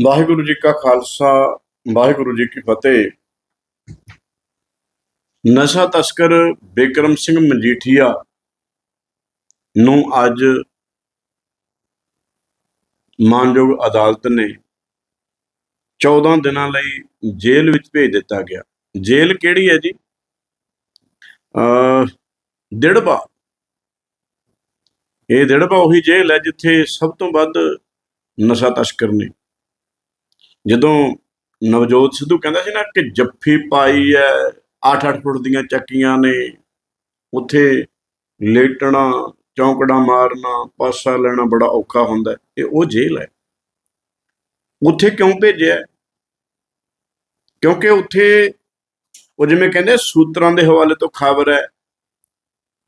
ਵਾਹਿਗੁਰੂ ਜੀ ਕਾ ਖਾਲਸਾ, ਵਾਹਿਗੁਰੂ ਜੀ ਕੀ ਫਤਿਹ। ਨਸ਼ਾ ਤਸਕਰ ਬਿਕਰਮ ਸਿੰਘ ਮਜੀਠੀਆ ਨੂੰ ਅੱਜ ਮਾਨਯੋਗ ਅਦਾਲਤ ਨੇ 14 ਦਿਨਾਂ ਲਈ ਜੇਲ੍ਹ ਵਿੱਚ ਭੇਜ ਦਿੱਤਾ ਗਿਆ। ਜੇਲ੍ਹ ਕਿਹੜੀ ਹੈ ਜੀ? ਅ ਦਿੜਬਾ। ਇਹ ਦਿੜਬਾ ਉਹੀ ਜੇਲ੍ਹ ਹੈ ਜਿੱਥੇ ਸਭ ਤੋਂ ਵੱਧ ਨਸ਼ਾ ਤਸਕਰ ਨੇ। ਜਦੋਂ ਨਵਜੋਤ ਸਿੱਧੂ ਕਹਿੰਦਾ ਸੀ ਨਾ ਕਿ ਜੱਫੀ ਪਾਈ ਐ 8-8 ਫੁੱਟ ਦੀਆਂ ਚੱਕੀਆਂ ਨੇ, ਉੱਥੇ ਲੇਟਣਾ, ਚੌਂਕੜਾ ਮਾਰਨਾ, ਪਾਸਾ ਲੈਣਾ ਬੜਾ ਔਖਾ ਹੁੰਦਾ ਇਹ ਉਹ ਜੇਲ੍ਹ ਹੈ ਉੱਥੇ ਕਿਉਂ ਭੇਜਿਆ? ਕਿਉਂਕਿ ਉੱਥੇ ਉਹ ਜਿਵੇਂ ਕਹਿੰਦੇ ਸੂਤਰਾਂ ਦੇ ਹਵਾਲੇ ਤੋਂ ਖਬਰ ਹੈ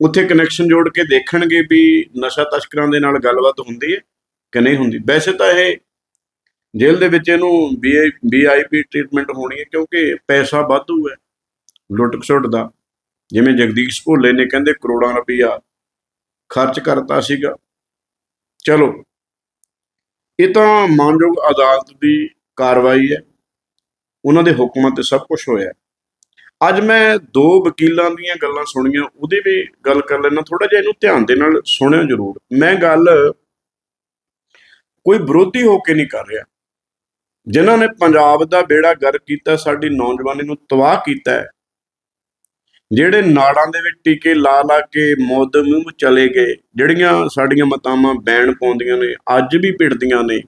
ਉੱਥੇ ਕਨੈਕਸ਼ਨ ਜੋੜ ਕੇ ਦੇਖਣਗੇ ਵੀ ਨਸ਼ਾ ਤਸਕਰਾਂ ਦੇ ਨਾਲ ਗੱਲਬਾਤ ਹੁੰਦੀ ਹੈ ਕਿ ਨਹੀਂ ਹੁੰਦੀ। ਵੈਸੇ ਤਾਂ ਇਹ ਜੇਲ੍ਹ ਦੇ ਵਿੱਚ ਇਹਨੂੰ ਵੀਆਈਪੀ ਟ੍ਰੀਟਮੈਂਟ ਹੋਣੀ ਹੈ ਕਿਉਂਕਿ ਪੈਸਾ ਵਾਧੂ ਹੈ ਲੁੱਟ ਖਸੁੱਟ ਦਾ। ਜਿਵੇਂ ਜਗਦੀਸ਼ ਭੋਲੇ ਨੇ ਕਹਿੰਦੇ ਕਰੋੜਾਂ ਰੁਪਈਆ ਖਰਚ ਕਰਤਾ ਸੀਗਾ। ਚਲੋ, ਇਹ ਤਾਂ ਮਾਨਯੋਗ ਅਦਾਲਤ ਦੀ ਕਾਰਵਾਈ ਹੈ। ਉਹਨਾਂ ਦੇ ਹੁਕਮਾਂ ਤੇ ਸਭ ਕੁਝ ਹੋਇਆ। ਅੱਜ ਮੈਂ ਦੋ ਵਕੀਲਾਂ ਦੀਆਂ ਗੱਲਾਂ ਸੁਣੀਆਂ, ਉਹਦੇ ਵੀ ਗੱਲ ਕਰ ਲੈਣਾ ਥੋੜਾ ਜਿਹਾ ਇਹਨੂੰ ਧਿਆਨ ਦੇ ਨਾਲ ਸੁਣਿਓ ਜ਼ਰੂਰ। ਮੈਂ ਗੱਲ ਕੋਈ ਵਿਰੋਧੀ ਹੋ ਕੇ ਨਹੀਂ ਕਰ ਰਿਹਾ। ਜਿਨ੍ਹਾਂ ਨੇ ਪੰਜਾਬ ਦਾ ਬੇੜਾ ਗਰ ਕੀਤਾ, ਸਾਡੀ ਨੌਜਵਾਨੀ ਨੂੰ ਤਬਾਹ ਕੀਤਾ ਜਿਹੜੇ ਨਾੜਾਂ ਦੇ ਵਿੱਚ ਟੀਕੇ ਲਾ ਲਾ ਕੇ ਮੌਤ ਮੂੰਹ ਚਲੇ ਗਏ, ਜਿਹੜੀਆਂ ਸਾਡੀਆਂ ਮਤਾਵਾਂ ਬੈਣ ਪਾਉਂਦੀਆਂ ਨੇ, ਅੱਜ ਵੀ ਪਿੜਦੀਆਂ ਨੇ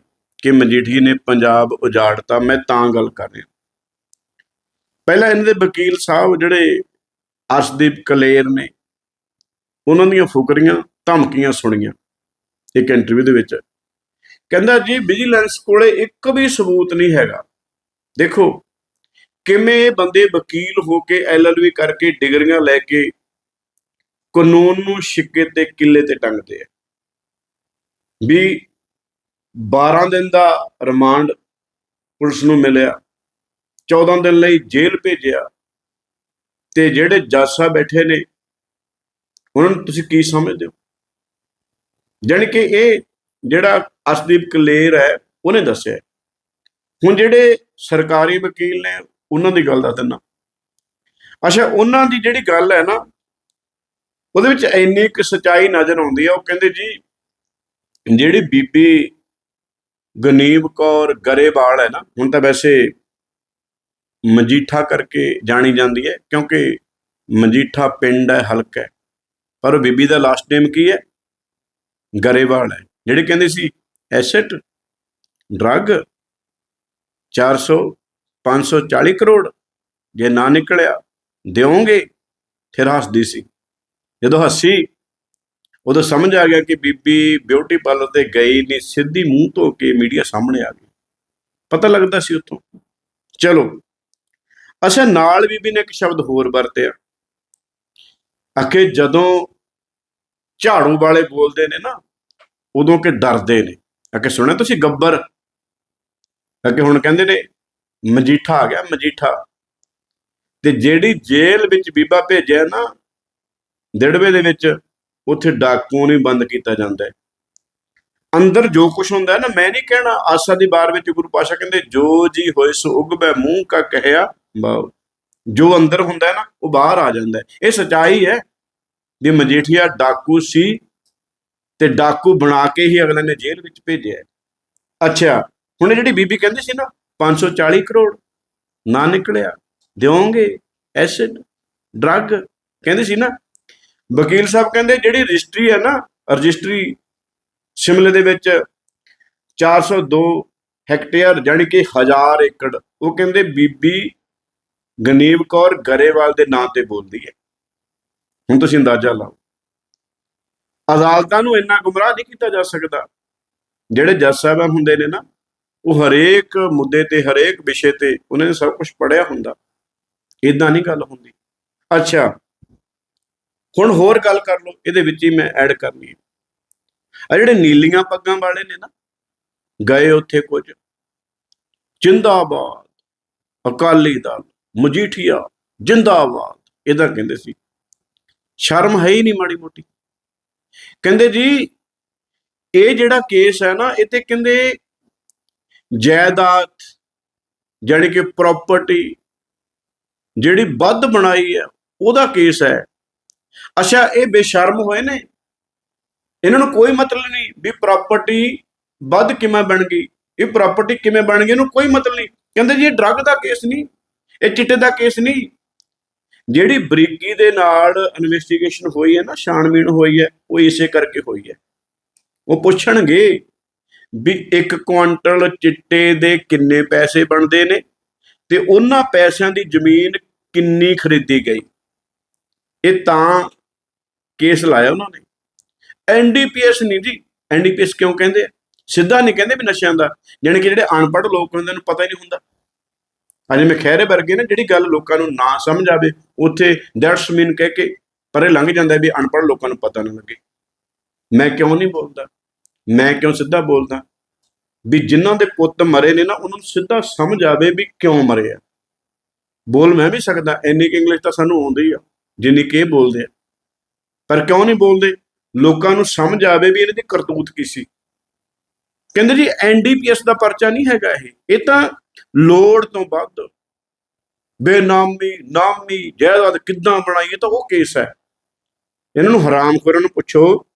ਕਿ ਮਜੀਠੀ ਨੇ ਪੰਜਾਬ ਉਜਾੜਤਾ, ਮੈਂ ਤਾਂ ਗੱਲ ਕਰ ਰਿਹਾ। ਪਹਿਲਾਂ ਇਹਨਾਂ ਦੇ ਵਕੀਲ ਸਾਹਿਬ ਜਿਹੜੇ ਅਰਸ਼ਦੀਪ ਕਲੇਰ ਨੇ, ਉਹਨਾਂ ਦੀਆਂ ਫੁਕਰੀਆਂ, ਧਮਕੀਆਂ ਸੁਣੀਆਂ ਇੱਕ ਇੰਟਰਵਿਊ ਦੇ ਵਿੱਚ। ਕਹਿੰਦਾ ਜੀ ਵਿਜੀਲੈਂਸ ਕੋਲੇ ਇੱਕ ਵੀ ਸਬੂਤ ਨਹੀਂ ਹੈਗਾ। ਦੇਖੋ, ਕਿਵੇਂ ਬੰਦੇ ਵਕੀਲ ਹੋ ਕੇ ਐਲਐਲਬੀ ਕਰਕੇ ਡਿਗਰੀਆਂ ਲੈ ਕੇ ਕਾਨੂੰਨ ਨੂੰ ਛਿੱਕੇ ਤੇ ਕਿੱਲੇ ਤੇ ਟੰਗਦੇ ਆ। ਵੀ 12 ਦਿਨ ਦਾ ਰਿਮਾਂਡ ਪੁਲਿਸ ਨੂੰ ਮਿਲਿਆ 14 ਦਿਨ ਲਈ ਜੇਲ੍ਹ ਭੇਜਿਆ, ਤੇ ਜਿਹੜੇ ਜੱਜ ਸਾਹਿਬ ਬੈਠੇ ਨੇ, ਉਹਨਾਂ ਨੂੰ ਤੁਸੀਂ ਕੀ ਸਮਝਦੇ ਹੋ? ਜਾਣੀ ਕਿ ਇਹ ਜਿਹੜਾ ਅਸਦੀਪ ਕਲੇਰ ਹੈ, ਉਹਨੇ ਦੱਸਿਆ ਹੁਣ ਜਿਹੜੇ ਸਰਕਾਰੀ ਵਕੀਲ ਨੇ, ਉਹਨਾਂ ਦੀ ਗੱਲ ਦੱਸ ਦਿੰਦਾ ਅੱਛਾ, ਉਹਨਾਂ ਦੀ ਜਿਹੜੀ ਗੱਲ ਹੈ ਨਾ, ਉਹਦੇ ਵਿੱਚ ਇੰਨੀ ਕੁ ਸਚਾਈ ਨਜ਼ਰ ਆਉਂਦੀ ਹੈ। ਉਹ ਕਹਿੰਦੇ ਜੀ, ਜਿਹੜੀ ਬੀਬੀ ਗਨੀਬ ਕੌਰ ਗਰੇਵਾਲ ਹੈ ਨਾ, ਹੁਣ ਤਾਂ ਵੈਸੇ ਮਜੀਠਾ ਕਰਕੇ ਜਾਣੀ ਜਾਂਦੀ ਹੈ, ਕਿਉਂਕਿ ਮਜੀਠਾ ਪਿੰਡ ਹੈ, ਹਲਕਾ ਹੈ। ਪਰ ਉਹ ਬੀਬੀ ਦਾ ਲਾਸਟ ਨੇਮ ਕੀ ਹੈ? ਗਰੇਵਾਲ ਹੈ। ਜਿਹੜੇ ਕਹਿੰਦੇ ਸੀ ਐਸੈਟ, ਡਰੱਗ 400 540 ਕਰੋੜ ਜੇ ਨਾ ਨਿਕਲਿਆ, ਦਿਓਗੇ, ਫਿਰ ਹੱਸਦੀ ਸੀ। ਜਦੋਂ ਹੱਸੀ, ਉਦੋਂ ਸਮਝ ਆ ਗਿਆ ਕਿ ਬੀਬੀ ਬਿਊਟੀ ਪਾਰਲਰ ਤੇ ਗਈ ਨਹੀਂ, ਸਿੱਧੀ ਮੂੰਹ ਧੋ ਕੇ ਮੀਡੀਆ ਸਾਹਮਣੇ ਆ ਗਈ। ਪਤਾ ਲੱਗਦਾ ਸੀ ਉੱਥੋਂ। ਚਲੋ, ਅੱਛਾ, ਨਾਲ ਬੀਬੀ ਨੇ ਇੱਕ ਸ਼ਬਦ ਹੋਰ ਵਰਤਿਆ। ਅਕੇ ਜਦੋਂ ਝਾੜੂ ਵਾਲੇ ਬੋਲਦੇ ਨੇ ਨਾ ਉਦੋਂ ਕਿ ਡਰਦੇ ਨੇ। ਅਕੇ ਸੁਣਿਆ ਤੁਸੀਂ ਗੱਬਰ? ਅਕੇ ਹੁਣ ਕਹਿੰਦੇ ਨੇ, ਮਜੀਠਾ ਆ ਗਿਆ, ਮਜੀਠਾ। ਤੇ ਜਿਹੜੀ ਜੇਲ੍ਹ ਵਿੱਚ ਬੀਬਾ ਭੇਜਿਆ ਨਾ, ਦਿੜਵੇ ਦੇ ਵਿੱਚ, ਉੱਥੇ ਡਾਕੂ ਨਹੀਂ ਬੰਦ ਕੀਤਾ ਜਾਂਦਾ ਅੰਦਰ ਜੋ ਕੁਝ ਹੁੰਦਾ ਹੈ ਨਾ, ਮੈਂ ਨਹੀਂ ਕਹਿਣਾ ਆਸਾ ਦੀ ਬਾਰ ਵਿੱਚ ਗੁਰੂ ਪਾਸ਼ਾ ਕਹਿੰਦੇ, ਜੋ ਜੀ ਹੋਏ ਸੋ ਉਗਬੈ, ਮੂੰਹ ਕਾ ਕਹਿਆ ਬਾਉ ਜੋ ਅੰਦਰ ਹੁੰਦਾ ਹੈ ਨਾ, ਉਹ ਬਾਹਰ ਆ ਜਾਂਦਾ ਹੈ। ਇਹ ਸਚਾਈ ਹੈ ਵੀ ਮਜੀਠੀਆ ਡਾਕੂ ਸੀ ਤੇ ਡਾਕੂ ਬਣਾ ਕੇ ਹੀ ਅਗਲੇ ਨੇ ਜੇਲ੍ਹ ਵਿੱਚ ਭੇਜਿਆ ਅੱਛਾ, ਹੁਣ ਇਹ ਜਿਹੜੀ ਬੀਬੀ ਕਹਿੰਦੀ ਸੀ ਨਾ 540 ਕਰੋੜ ਨਾ ਨਿਕਲਿਆ, ਦਿਓਗੇ ਐਸਿਡ, ਡਰੱਗ, ਕਹਿੰਦੇ ਸੀ ਨਾ, ਵਕੀਲ ਸਾਹਿਬ ਕਹਿੰਦੇ ਜਿਹੜੀ ਰਜਿਸਟਰੀ ਹੈ ਨਾ, ਰਜਿਸਟਰੀ ਸ਼ਿਮਲੇ ਦੇ ਵਿੱਚ 402 ਹੈਕਟੇਅਰ ਜਾਨੀ ਕਿ 1000 ਏਕੜ, ਉਹ ਕਹਿੰਦੇ ਬੀਬੀ ਗਨੀਵ ਕੌਰ ਗਰੇਵਾਲ ਦੇ ਨਾਂ ਤੇ ਬੋਲਦੀ ਹੈ। ਹੁਣ ਤੁਸੀਂ ਅੰਦਾਜ਼ਾ ਲਾਓ। ਅਦਾਲਤਾਂ ਨੂੰ ਇੰਨਾ ਗੁੰਮਰਾਹ ਨਹੀਂ ਕੀਤਾ ਜਾ ਸਕਦਾ। ਜਿਹੜੇ ਜੱਜ ਸਾਹਿਬਾਨ ਹੁੰਦੇ ਨੇ ਨਾ, ਉਹ ਹਰੇਕ ਮੁੱਦੇ ਤੇ, ਹਰੇਕ ਵਿਸ਼ੇ ਤੇ ਉਹਨਾਂ ਨੇ ਸਭ ਕੁਝ ਪੜਿਆ ਹੁੰਦਾ। ਇਦਾਂ ਨਹੀਂ ਗੱਲ ਹੁੰਦੀ। ਅੱਛਾ, ਹੁਣ ਹੋਰ ਗੱਲ ਕਰ ਲਓ, ਇਹਦੇ ਵਿੱਚ ਹੀ ਮੈਂ ਐਡ ਕਰਨੀ ਹੈ। ਆ ਜਿਹੜੇ ਨੀਲੀਆਂ ਪੱਗਾਂ ਵਾਲੇ ਨੇ ਨਾ, ਗਏ ਉੱਥੇ ਕੁਝ। ਜਿੰਦਾਬਾਦ, ਅਕਾਲੀ ਦਲ, ਮਜੀਠੀਆ, ਜਿੰਦਾਬਾਦ ਇਹਦਾ ਕਹਿੰਦੇ ਸੀ। ਸ਼ਰਮ ਹੈ ਹੀ ਨਹੀਂ ਮਾੜੀ ਮੋਟੀ। ਕਹਿੰਦੇ ਜੀ, ਇਹ ਜਿਹੜਾ ਕੇਸ ਹੈ ਨਾ, ਇਹ ਤੇ ਕਹਿੰਦੇ ਜਾਇਦਾਦ ਜਾਣੀ ਕਿ ਪ੍ਰਾਪਰਟੀ ਜਿਹੜੀ ਵੱਧ ਬਣਾਈ ਹੈ, ਉਹਦਾ ਕੇਸ ਹੈ। ਅੱਛਾ, ਇਹ ਬੇਸ਼ਰਮ ਹੋਏ ਨੇ। ਇਹਨਾਂ ਨੂੰ ਕੋਈ ਮਤਲਬ ਨਹੀਂ ਵੀ ਪ੍ਰਾਪਰਟੀ ਵੱਧ ਕਿਵੇਂ ਬਣ ਗਈ। ਇਹ ਪ੍ਰਾਪਰਟੀ ਕਿਵੇਂ ਬਣ ਗਈ, ਇਹਨੂੰ ਕੋਈ ਮਤਲਬ ਨਹੀਂ। ਕਹਿੰਦੇ ਜੀ, ਇਹ ਡਰੱਗ ਦਾ ਕੇਸ ਨਹੀਂ, ਇਹ ਚਿੱਟੇ ਦਾ ਕੇਸ ਨਹੀਂ। ਜਿਹੜੀ ਬਰੀਕੀ ਦੇ ਨਾਲ ਇਨਵੈਸਟੀਗੇਸ਼ਨ ਹੋਈ ਹੈ ਨਾ, ਛਾਣਬੀਣ ਹੋਈ ਹੈ, ਉਹ ਇਸੇ ਕਰਕੇ ਹੋਈ ਹੈ। ਉਹ ਪੁੱਛਣਗੇ ਵੀ ਇੱਕ ਕੁਆਂਟਲ ਚਿੱਟੇ ਦੇ ਕਿੰਨੇ ਪੈਸੇ ਬਣਦੇ ਨੇ ਤੇ ਉਹਨਾਂ ਪੈਸਿਆਂ ਦੀ ਜ਼ਮੀਨ ਕਿੰਨੀ ਖਰੀਦੀ ਗਈ। ਇਹ ਤਾਂ ਕੇਸ ਲਾਇਆ ਉਹਨਾਂ ਨੇ। ਐਨਡੀਪੀਐਸ ਨਹੀਂ ਜੀ ਐਨਡੀਪੀਐਸ ਕਿਉਂ ਕਹਿੰਦੇ ਆ? ਸਿੱਧਾ ਨਹੀਂ ਕਹਿੰਦੇ ਵੀ ਨਸ਼ਿਆਂ ਦਾ, ਜਾਣੀ ਕਿ ਜਿਹੜੇ ਅਨਪੜ੍ਹ ਲੋਕ ਹੁੰਦੇ ਨੇ ਪਤਾ ਹੀ ਨਹੀਂ ਹੁੰਦਾ। ਅਜੇ ਮੈਂ ਖੈਰੇ ਵਰਗੇ ਨੇ ਜਿਹੜੀ ਗੱਲ ਲੋਕਾਂ ਨੂੰ ਨਾ ਸਮਝ ਆਵੇ, ਉੱਥੇ ਦੈਟਸ ਮੀਨ ਕਹਿ ਕੇ ਪਰੇ ਲੰਘ ਜਾਂਦਾ ਵੀ ਅਨਪੜ੍ਹ ਲੋਕਾਂ ਨੂੰ ਪਤਾ ਨਾ ਲੱਗੇ। ਮੈਂ ਕਿਉਂ ਨਹੀਂ ਬੋਲਦਾ? ਮੈਂ ਕਿਉਂ ਸਿੱਧਾ ਬੋਲਦਾ? ਵੀ ਜਿਨ੍ਹਾਂ ਦੇ ਪੁੱਤ ਮਰੇ ਨੇ ਨਾ, ਉਹਨਾਂ ਨੂੰ ਸਿੱਧਾ ਸਮਝ ਆਵੇ ਵੀ ਕਿਉਂ ਮਰੇ ਆ। ਬੋਲ ਮੈਂ ਵੀ ਸਕਦਾ, ਇੰਨੀ ਕਿ ਇੰਗਲਿਸ਼ ਤਾਂ ਸਾਨੂੰ ਆਉਂਦੀ ਆ, ਜਿੰਨੀ ਕਿ ਬੋਲਦੇ ਆ। ਪਰ ਕਿਉਂ ਨਹੀਂ ਬੋਲਦੇ? ਲੋਕਾਂ ਨੂੰ ਸਮਝ ਆਵੇ ਵੀ ਇਹਨਾਂ ਦੀ ਕਰਤੂਤ ਕੀ ਸੀ। ਕਹਿੰਦੇ ਜੀ ਐਨਡੀਪੀਐਸ ਦਾ ਪਰਚਾ ਨਹੀਂ ਹੈਗਾ ਇਹ। ਇਹ ਤਾਂ ਲੋੜ ਤੋਂ ਵੱਧ ਬੇਨਾਮੀ, ਨਾਮੀ ਜਾਇਦਾਦ ਕਿੱਦਾਂ ਬਣਾਈ ਇਹ ਤਾਂ ਉਹ ਕੇਸ ਹੈ। ਇਹਨਾਂ ਨੂੰ ਹਰਾਮਖੋਰਾਂ ਨੂੰ ਪੁੱਛੋ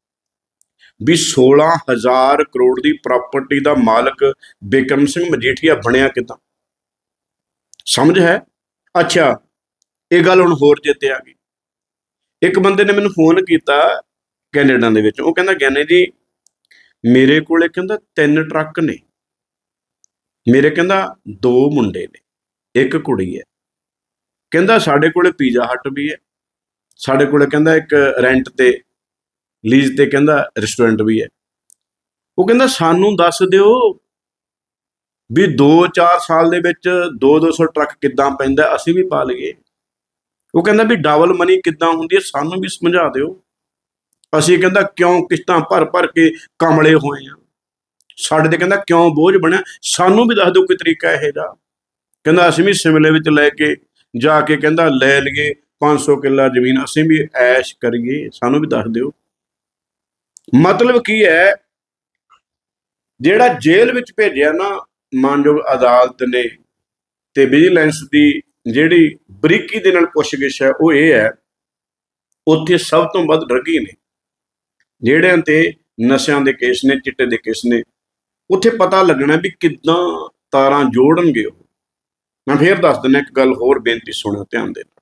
ਵੀ 16000 ਕਰੋੜ ਦੀ ਪ੍ਰਾਪਰਟੀ ਦਾ ਮਾਲਕ ਬਿਕਰਮ ਸਿੰਘ ਮਜੀਠੀਆ ਬਣਿਆ ਕਿਦਾਂ? ਸਮਝ ਹੈ? ਅੱਛਾ, ਇਹ ਗੱਲ ਹੁਣ ਹੋਰ ਚੇਤੇ ਆ ਗਈ। ਇੱਕ ਬੰਦੇ ਨੇ ਮੈਨੂੰ ਫੋਨ ਕੀਤਾ ਕੈਨੇਡਾ ਦੇ ਵਿੱਚ। ਉਹ ਕਹਿੰਦਾ ਗਿਆਨੇ ਜੀ, ਮੇਰੇ ਕੋਲੇ ਕਹਿੰਦਾ ਤਿੰਨ ਟਰੱਕ ਨੇ। ਮੇਰੇ ਕਹਿੰਦਾ ਦੋ ਮੁੰਡੇ ਨੇ, ਇੱਕ ਕੁੜੀ ਹੈ। ਕਹਿੰਦਾ ਸਾਡੇ ਕੋਲੇ ਪੀਜ਼ਾ ਹੱਟ ਵੀ ਹੈ। ਸਾਡੇ ਕੋਲੇ ਕਹਿੰਦਾ ਇੱਕ ਰੈਂਟ ਤੇ ਲੀਜ਼ ਤੇ ਕਹਿੰਦਾ ਰੈਸਟੋਰੈਂਟ ਵੀ ਹੈ। ਉਹ ਕਹਿੰਦਾ ਸਾਨੂੰ ਦੱਸ ਦਿਓ ਵੀ 2-4 ਸਾਲ ਦੇ ਵਿੱਚ 2-200 ਟਰੱਕ ਕਿੱਦਾਂ ਪੈਂਦਾ, ਅਸੀਂ ਵੀ ਪਾ ਲਈਏ। ਉਹ ਕਹਿੰਦਾ ਵੀ ਡਬਲ ਮਨੀ ਕਿੱਦਾਂ ਹੁੰਦੀ ਹੈ, ਸਾਨੂੰ ਵੀ ਸਮਝਾ ਦਿਓ। ਅਸੀਂ ਕਹਿੰਦਾ ਕਿਉਂ ਕਿਸ਼ਤਾਂ ਭਰ ਭਰ ਕੇ ਕਮਲੇ ਹੋਏ ਆ ਸਾਡੇ ਤੇ ਕਹਿੰਦਾ ਕਿਉਂ ਬੋਝ ਬਣਿਆ? ਸਾਨੂੰ ਵੀ ਦੱਸ ਦਿਓ ਕੋਈ ਤਰੀਕਾ ਇਹ ਦਾ ਕਹਿੰਦਾ ਅਸੀਂ ਵੀ ਸਿਮਲੇ ਵਿੱਚ ਲੈ ਕੇ ਜਾ ਕੇ ਕਹਿੰਦਾ ਲੈ ਲਈਏ 500 ਕਿੱਲਾ ਜ਼ਮੀਨ ਅਸੀਂ ਵੀ ਐਸ਼ ਕਰੀਏ, ਸਾਨੂੰ ਵੀ ਦੱਸ ਦਿਓ। ਮਤਲਬ ਕੀ ਹੈ, ਜਿਹੜਾ ਜੇਲ੍ਹ ਵਿੱਚ ਭੇਜਿਆ ਨਾ ਮਾਨਯੋਗ ਅਦਾਲਤ ਨੇ ਤੇ ਵਿਜੀਲੈਂਸ ਦੀ ਜਿਹੜੀ ਬਰੀਕੀ ਦੇ ਨਾਲ ਪੁੱਛਗਿੱਛ ਹੈ, ਉਹ ਇਹ ਹੈ, ਉੱਥੇ ਸਭ ਤੋਂ ਵੱਧ ਡਰਗੀ ਨੇ। ਜਿਹੜਿਆਂ ਤੇ ਨਸ਼ਿਆਂ ਦੇ ਕੇਸ ਨੇ, ਚਿੱਟੇ ਦੇ ਕੇਸ ਨੇ ਉੱਥੇ ਪਤਾ ਲੱਗਣਾ ਵੀ ਕਿੱਦਾਂ ਤਾਰਾਂ ਜੋੜਨਗੇ ਉਹ। ਮੈਂ ਫੇਰ ਦੱਸ ਦਿੰਦਾ, ਇੱਕ ਗੱਲ ਹੋਰ ਬੇਨਤੀ ਸੁਣਿਓ ਧਿਆਨ ਦੇ ਨਾਲ।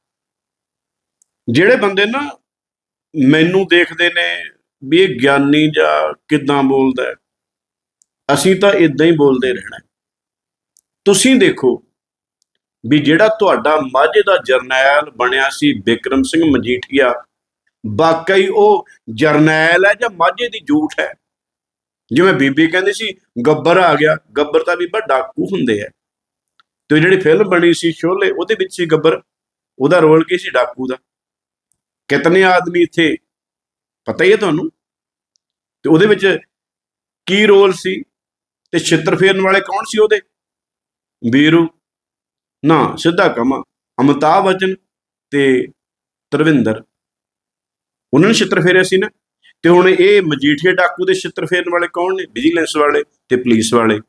ਜਿਹੜੇ ਬੰਦੇ ਨਾ ਮੈਨੂੰ ਦੇਖਦੇ ਨੇ ਵੀ ਇਹ ਗਿਆਨੀ ਜਾਂ ਕਿੱਦਾਂ ਬੋਲਦਾ ਅਸੀਂ ਤਾਂ ਇਦਾਂ ਹੀ ਬੋਲਦੇ ਰਹਿਣਾ ਤੁਸੀਂ ਦੇਖੋ ਵੀ ਜਿਹੜਾ ਤੁਹਾਡਾ ਮਾਝੇ ਦਾ ਜਰਨੈਲ ਬਣਿਆ ਸੀ ਬਿਕਰਮ ਸਿੰਘ ਮਜੀਠੀਆ, ਵਾਕਈ ਉਹ ਜਰਨੈਲ ਹੈ ਜਾਂ ਮਾਝੇ ਦੀ ਝੂਠ ਹੈ? ਜਿਵੇਂ ਬੀਬੀ ਕਹਿੰਦੀ ਸੀ, ਗੱਬਰ ਆ ਗਿਆ। ਗੱਬਰ ਤਾਂ ਬੀਬਾ ਡਾਕੂ ਹੁੰਦੇ ਆ। ਤੇ ਜਿਹੜੀ ਫਿਲਮ ਬਣੀ ਸੀ ਸ਼ੋਲੇ, ਉਹਦੇ ਵਿੱਚ ਸੀ ਗੱਬਰ। ਉਹਦਾ ਰੋਲ ਕੀ ਸੀ? ਡਾਕੂ ਦਾ। ਕਿਤਨੇ ਆਦਮੀ ਇੱਥੇ? ਪਤਾ ਹੀ ਹੈ ਤੁਹਾਨੂੰ? ਤੇ ਉਹਦੇ ਵਿੱਚ ਕੀ ਰੋਲ ਸੀ? ਤੇ ਛਿੱਤਰ ਫੇਰਨ ਵਾਲੇ ਕੌਣ ਸੀ ਉਹਦੇ? ਵੀਰੂ ਨਾ, ਸਿੱਧਾ ਕਮਾ। ਅਮਿਤਾਭ ਬਚਨ ਤੇ ਤਰਵਿੰਦਰ। ਉਹਨਾਂ ਨੇ ਛਿੱਤਰ ਫੇਰਿਆ ਸੀ ਨਾ? ਤੇ ਹੁਣ ਇਹ ਮਜੀਠੀਆ ਡਾਕੂ ਦੇ ਛਿੱਤਰ ਫੇਰਨ ਵਾਲੇ ਕੌਣ ਨੇ? ਵਿਜੀਲੈਂਸ ਵਾਲੇ ਤੇ ਪੁਲਿਸ ਵਾਲੇ?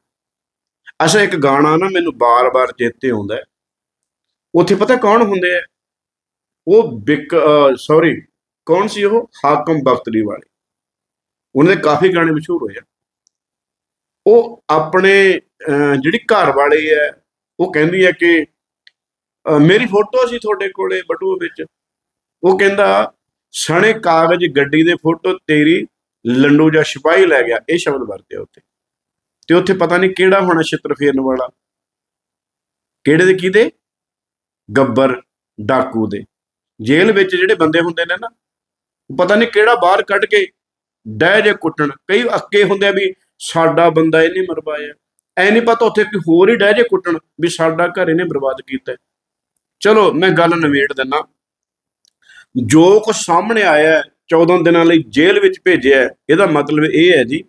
ਅਸਾ ਇੱਕ ਗਾਣਾ ਨਾ ਮੈਨੂੰ ਬਾਰ-ਬਾਰ ਚੇਤੇ ਆਉਂਦਾ ਉੱਥੇ ਪਤਾ ਕੌਣ ਹੁੰਦੇ ਆ? ਉਹ ਬਿਕ ਸੌਰੀ ਕੌਣ ਸੀ ਉਹ? ਹਾਕਮ ਬਖਤਰੀ ਵਾਲੇ। ਉਹਨਾਂ ਦੇ ਕਾਫੀ ਗਾਣੇ ਮਸ਼ਹੂਰ ਹੋਏ ਆ। ਉਹ ਆਪਣੇ ਜਿਹੜੀ ਘਰ ਵਾਲੇ ਹੈ ਉਹ ਕਹਿੰਦੀ ਹੈ ਕਿ ਮੇਰੀ ਫੋਟੋ ਸੀ ਤੁਹਾਡੇ ਕੋਲੇ ਬਟੂਏ ਵਿੱਚ। ਉਹ ਕਹਿੰਦਾ ਸਣੇ ਕਾਗਜ਼ ਗੱਡੀ ਦੇ ਫੋਟੋ, ਤੇਰੀ ਲੰਡੂ ਜਾਂ ਸਿਪਾਹੀ ਲੈ ਗਿਆ, ਇਹ ਸ਼ਬਦ ਵਰਤਿਆ ਉੱਥੇ। ਤੇ ਉੱਥੇ ਪਤਾ ਨਹੀਂ ਕਿਹੜਾ ਹੋਣਾ ਛਿੱਤਰ ਫੇਰਨ ਵਾਲਾ। ਕਿਹੜੇ ਦੇ, ਕਿਹਦੇ? ਗੱਬਰ, ਡਾਕੂ ਦੇ। ਜੇਲ੍ਹ ਵਿੱਚ ਜਿਹੜੇ ਬੰਦੇ ਹੁੰਦੇ ਨੇ ਨਾ ਪਤਾ ਨਹੀਂ ਕਿਹੜਾ ਬਾਹਰ ਕੱਢ ਕੇ ਡਹਿ ਜੇ ਕੁੱਟਣ। ਕਈ ਅੱਕੇ ਹੁੰਦੇ ਆ ਵੀ ਸਾਡਾ ਬੰਦਾ ਇਹਨੇ ਮਰਵਾਇਆ ਐ ਨਹੀਂ ਪਤਾ ਉੱਥੇ ਕੋਈ ਹੋਰ ਹੀ ਡਹਿ ਜੇ ਕੁੱਟਣ ਵੀ ਸਾਡਾ ਘਰ ਇਹਨੇ ਬਰਬਾਦ ਕੀਤਾ। ਚਲੋ, ਮੈਂ ਗੱਲ ਨਵੇੜ ਦਿੰਦਾ। ਜੋ ਕੁਝ ਸਾਹਮਣੇ ਆਇਆ ਹੈ, 14 ਦਿਨਾਂ ਲਈ ਜੇਲ੍ਹ ਵਿੱਚ ਭੇਜਿਆ ਇਹਦਾ ਮਤਲਬ ਇਹ ਹੈ ਜੀ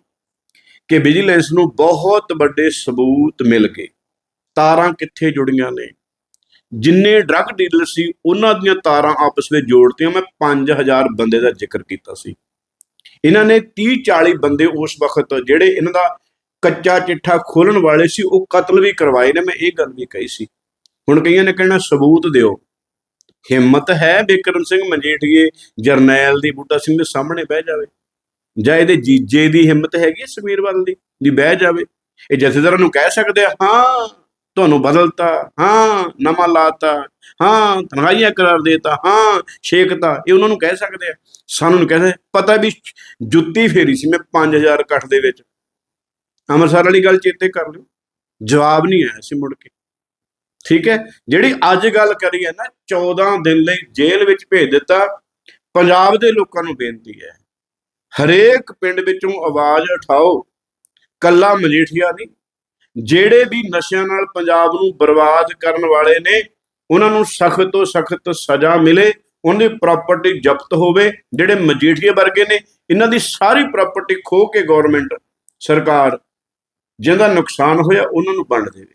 ਕਿ ਵਿਜੀਲੈਂਸ ਨੂੰ ਬਹੁਤ ਵੱਡੇ ਸਬੂਤ ਮਿਲ ਗਏ। ਤਾਰਾਂ ਕਿੱਥੇ ਜੁੜੀਆਂ ਨੇ? ਜਿੰਨੇ ਡਰੱਗ ਡੀਲਰ ਸੀ ਉਹਨਾਂ ਦੀਆਂ ਤਾਰਾਂ ਆਪਸ ਵਿੱਚ ਜੋੜਤੀਆਂ। ਮੈਂ 5000 ਬੰਦੇ ਦਾ ਜ਼ਿਕਰ ਕੀਤਾ ਸੀ। ਇਹਨਾਂ ਨੇ 30 40 ਬੰਦੇ ਉਸ ਵਕਤ ਜਿਹੜੇ ਇਹਨਾਂ ਦਾ ਕੱਚਾ ਚਿੱਠਾ ਖੋਲਣ ਵਾਲੇ ਸੀ ਉਹ ਕਤਲ ਵੀ ਕਰਵਾਏ ਨੇ। ਮੈਂ ਇਹ ਗੱਲ ਵੀ ਕਹੀ ਸੀ। ਹੁਣ ਕਈਆਂ ਨੇ ਕਹਿਣਾ ਸਬੂਤ ਦਿਓ। ਹਿੰਮਤ ਹੈ ਬਿਕਰਮ ਸਿੰਘ ਮਜੀਠੀਏ, ਜਰਨੈਲ ਦੀ ਬੁੱਢਾ ਸਿੰਘ ਦੇ ਸਾਹਮਣੇ ਬਹਿ ਜਾਵੇ। ਜਾਂ ਇਹਦੇ ਜੀਜੇ ਦੀ ਹਿੰਮਤ ਹੈਗੀ ਹੈ ਸਮੀਰ ਦੀ ਦੀ ਬਹਿ ਜਾਵੇ। ਇਹ ਜਥੇਦਾਰਾਂ ਨੂੰ ਕਹਿ ਸਕਦੇ ਆ, ਹਾਂ, ਤੁਹਾਨੂੰ ਬਦਲਤਾ, ਹਾਂ, ਨਵਾਂ ਲਾਤਾ, ਹਾਂ, ਤਨਖਾਹੀਆਂ ਕਰਾਰ ਦੇਤਾ, ਹਾਂ, ਛੇਕਤਾ। ਇਹ ਉਹਨਾਂ ਨੂੰ ਕਹਿ ਸਕਦੇ ਆ। ਸਾਨੂੰ ਨਹੀਂ ਕਹਿੰਦੇ। ਪਤਾ ਵੀ ਜੁੱਤੀ ਫੇਰੀ ਸੀ ਮੈਂ 5000 ਇਕੱਠ ਦੇ ਵਿੱਚ। ਅੰਮ੍ਰਿਤਸਰ ਵਾਲੀ ਗੱਲ ਚੇਤੇ ਕਰ ਲਿਓ। ਜਵਾਬ ਨਹੀਂ ਆਇਆ ਸੀ ਮੁੜ ਕੇ। ਠੀਕ ਹੈ? ਜਿਹੜੀ ਅੱਜ ਗੱਲ ਕਰੀ ਹੈ ਨਾ 14 ਦਿਨ ਲਈ ਜੇਲ੍ਹ ਵਿੱਚ ਭੇਜ ਦਿੱਤਾ, ਪੰਜਾਬ ਦੇ ਲੋਕਾਂ ਨੂੰ ਬੇਨਤੀ ਹੈ, ਹਰੇਕ ਪਿੰਡ ਵਿੱਚੋਂ ਆਵਾਜ਼ ਉਠਾਓ, ਕੱਲਾ ਮਜੀਠੀਆ ਨਹੀਂ, ਜਿਹੜੇ ਵੀ ਨਸ਼ਿਆਂ ਨਾਲ ਪੰਜਾਬ ਨੂੰ ਬਰਬਾਦ ਕਰਨ ਵਾਲੇ ਨੇ, ਉਹਨਾਂ ਨੂੰ ਸਖਤ ਤੋਂ ਸਖਤ ਸਜ਼ਾ ਮਿਲੇ ਉਹਨਾਂ ਦੀ ਪ੍ਰਾਪਰਟੀ ਜ਼ਬਤ ਹੋਵੇ, ਜਿਹੜੇ ਮਜੀਠੀਏ ਵਰਗੇ ਨੇ, ਇਹਨਾਂ ਦੀ ਸਾਰੀ ਪ੍ਰਾਪਰਟੀ ਖੋ ਕੇ ਗਵਰਨਮੈਂਟ ਸਰਕਾਰ, ਜਿਹਦਾ ਨੁਕਸਾਨ ਹੋਇਆ, ਉਹਨਾਂ ਨੂੰ ਵੰਡ ਦੇਵੇ।